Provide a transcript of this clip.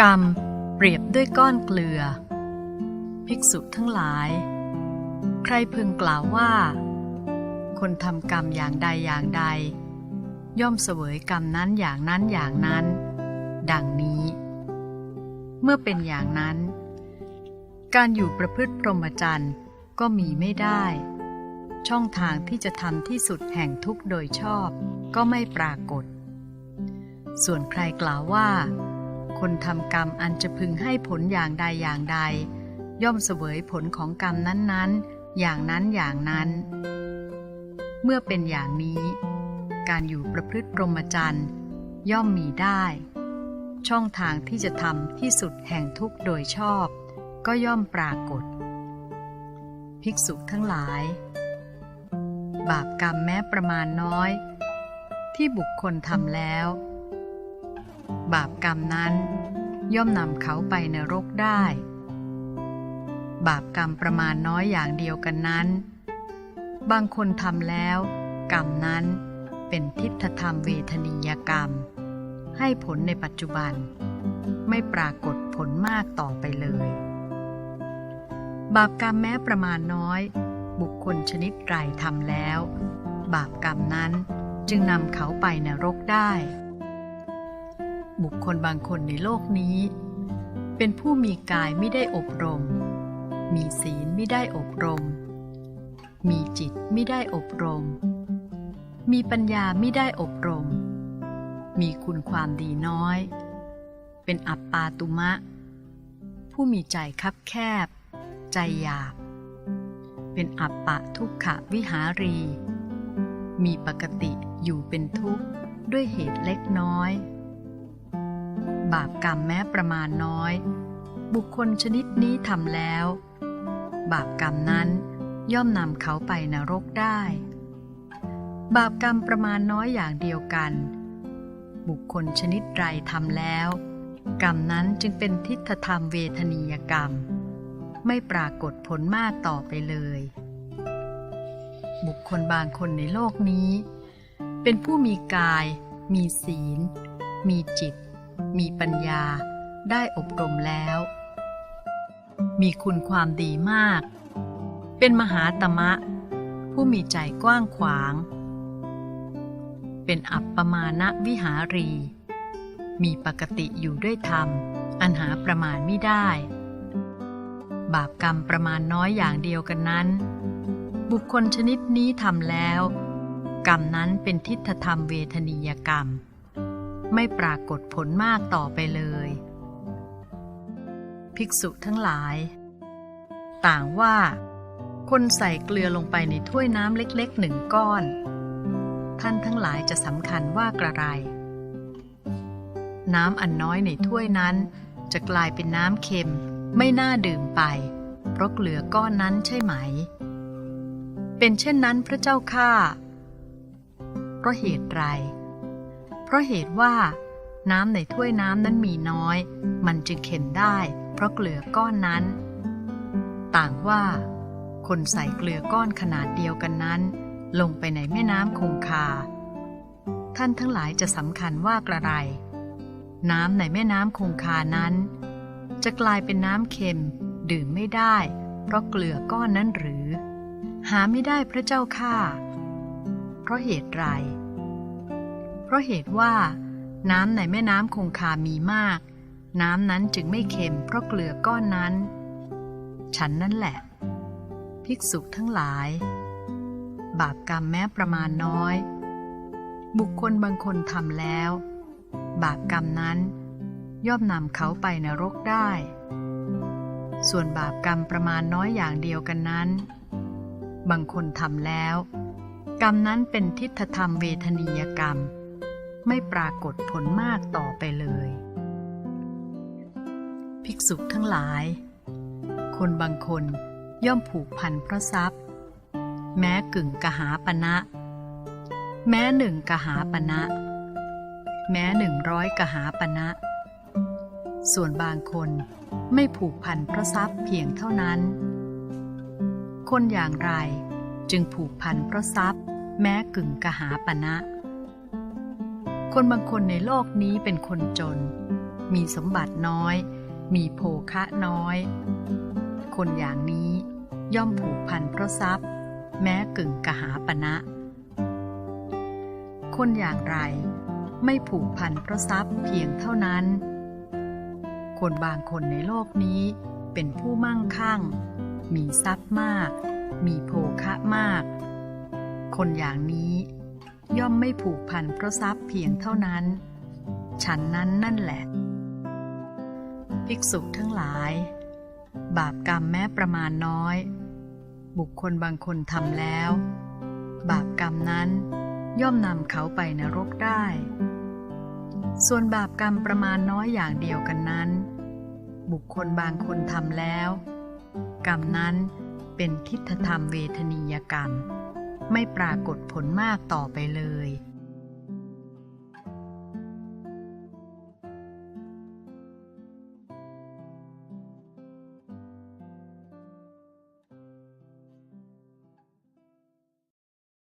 กรรมเปรียบด้วยก้อนเกลือ ภิกษุทั้งหลาย ใครพึงกล่าวว่า คนทำกรรมอย่างใดอย่างใด ย่อมเสวยกรรมนั้นอย่างนั้นอย่างนั้น ดังนี้ เมื่อเป็นอย่างนั้น การอยู่ประพฤติพรหมจรรย์ก็มีไม่ได้ ช่องทางที่จะทำที่สุดแห่งทุกโดยชอบก็ไม่ปรากฏ ส่วนใครกล่าวว่า คนทำกรรมอันจะพึงให้ผลอย่างใดอย่างใด ย่อมเสวยผลของกรรมนั้นๆ อย่างนั้นอย่างนั้น เมื่อเป็นอย่างนี้ การอยู่ประพฤติพรหมจรรย์ย่อมมีได้ ช่องทางที่จะทำที่สุดแห่งทุกโดยชอบ ก็ย่อมปรากฏ ภิกษุทั้งหลาย บาปกรรมแม้ประมาณน้อย ที่บุคคลทำแล้ว บาปกรรมนั้น ย่อมนำเขาไปนรกได้ บาปกรรมประมาณน้อยอย่างเดียวกันนั้น บางคนทำแล้ว กรรมนั้นเป็นทิฏฐธรรมเวทนียกรรม ให้ผลในปัจจุบัน ไม่ปรากฏผลมากต่อไปเลย บาปกรรมแม้ประมาณน้อย บุคคลชนิดไรทำแล้ว บาปกรรมนั้นจึงนำเขาไปนรกได้ บุคคลบางคนในโลกนี้ เป็นผู้มีกายไม่ได้อบรม มีศีลไม่ได้อบรม มีจิตไม่ได้อบรม มีปัญญาไม่ได้อบรม มีคุณความดีน้อย เป็นอัปปาตุมะ ผู้มีใจคับแคบ ใจหยาบ เป็นอัปปะทุกขวิหารี มีปกติอยู่เป็นทุกข์ด้วยเหตุเล็กน้อย บาปกรรมแม้ประมาณน้อย บุคคลชนิดนี้ทำแล้ว บาปกรรมนั้นย่อมนำเขาไปนรกได้ บาปกรรมประมาณน้อยอย่างเดียวกัน บุคคลชนิดไรทำแล้ว กรรมนั้นจึงเป็นทิฏฐธรรมเวทนียกรรม ไม่ปรากฏผลมากต่อไปเลย บุคคลบางคนในโลกนี้ เป็นผู้มีกาย มีศีล มีจิต มีปัญญาได้อบรมแล้ว มีคุณความดีมาก เป็นมหาตมะ ผู้มีใจกว้างขวาง เป็นอัปปมาณวิหารี มีปกติอยู่ด้วยธรรม อันหาประมาณไม่ได้ บาปกรรมประมาณน้อยอย่างเดียวกันนั้น บุคคลชนิดนี้ทำแล้ว กรรมนั้นเป็นทิฏฐธรรมเวทนียกรรม ไม่ปรากฏผลมากต่อไปเลย ภิกษุทั้งหลาย ต่างว่า คนใส่เกลือลงไปในถ้วยน้ำเล็กๆหนึ่งก้อน ท่านทั้งหลายจะสำคัญว่ากระไร น้ำอันน้อยในถ้วยนั้น จะกลายเป็นน้ำเค็มไม่น่าดื่มไป เพราะเกลือก้อนนั้นใช่ไหม เป็นเช่นนั้นพระเจ้าข้าเพราะเหตุไร ราะเหตุว่า น้ำในถ้วยน้ำนั้นมีน้อย มันจึงเค็มได้ เพราะเกลือก้อนนั้น ต่างว่า คนใส่เกลือก้อนขนาดเดียวกันนั้น ลงไปในแม่น้ำคงคา ท่านทั้งหลายจะสำคัญว่ากระไร น้ำในแม่น้ำคงคานั้น จะกลายเป็นน้ำเค็มดื่มไม่ได้ เพราะเกลือก้อนนั้นหรือ หาไม่ได้พระเจ้าข้าเพราะเหตุไร ราะเหตุว่า น้ำในแม่น้ำคงคามีมาก น้ำนั้นจึงไม่เค็มเพราะเกลือก้อนนั้น ฉันนั่นแหละ ภิกษุทั้งหลาย บาปกรรมแม้ประมาณน้อย บุคคลบางคนทำแล้ว บาปกรรมนั้น ย่อมนำเขาไปนรกได้ ส่วนบาปกรรมประมาณน้อยอย่างเดียวกันนั้น บางคนทำแล้วกรรมนั้นเป็นทิฏฐธรรมเวทนียกรรม ไม่ปรากฏผลมากต่อไปเลย ภิกษุทั้งหลาย คนบางคนย่อมผูกพันพระทรัพย์ แม้กึ่งกหาปณะแม้หนึ่งกหาปณะแม้หนึ่งร้อยกหาปณะส่วนบางคนไม่ผูกพันพระทรัพย์เพียงเท่านั้น คนอย่างไรจึงผูกพันพระทรัพย์ แม้กึ่งกหาปณะ คนบางคนในโลกนี้เป็นคนจน มีสมบัติน้อย มีโภคะน้อย คนอย่างนี้ย่อมผูกพันเพราะทรัพย์ แม้กึ่งกหาปณะคนอย่างไรไม่ผูกพันเพราะทรัพย์เพียงเท่านั้น คนบางคนในโลกนี้เป็นผู้มั่งคั่ง มีทรัพย์มาก มีโภคะมาก คนอย่างนี้ ย่อมไม่ผูกพันเพราะทรัพย์เพียงเท่านั้น ฉันนั้นนั่นแหละ ภิกษุทั้งหลาย บาปกรรมแม้ประมาณน้อย บุคคลบางคนทำแล้ว บาปกรรมนั้นย่อมนำเขาไปนรกได้ ส่วนบาปกรรมประมาณน้อยอย่างเดียวกันนั้น บุคคลบางคนทำแล้ว กรรมนั้นเป็นทิฏฐธรรมเวทนียกรรม ไม่ปรากฏผลมากต่อไปเลย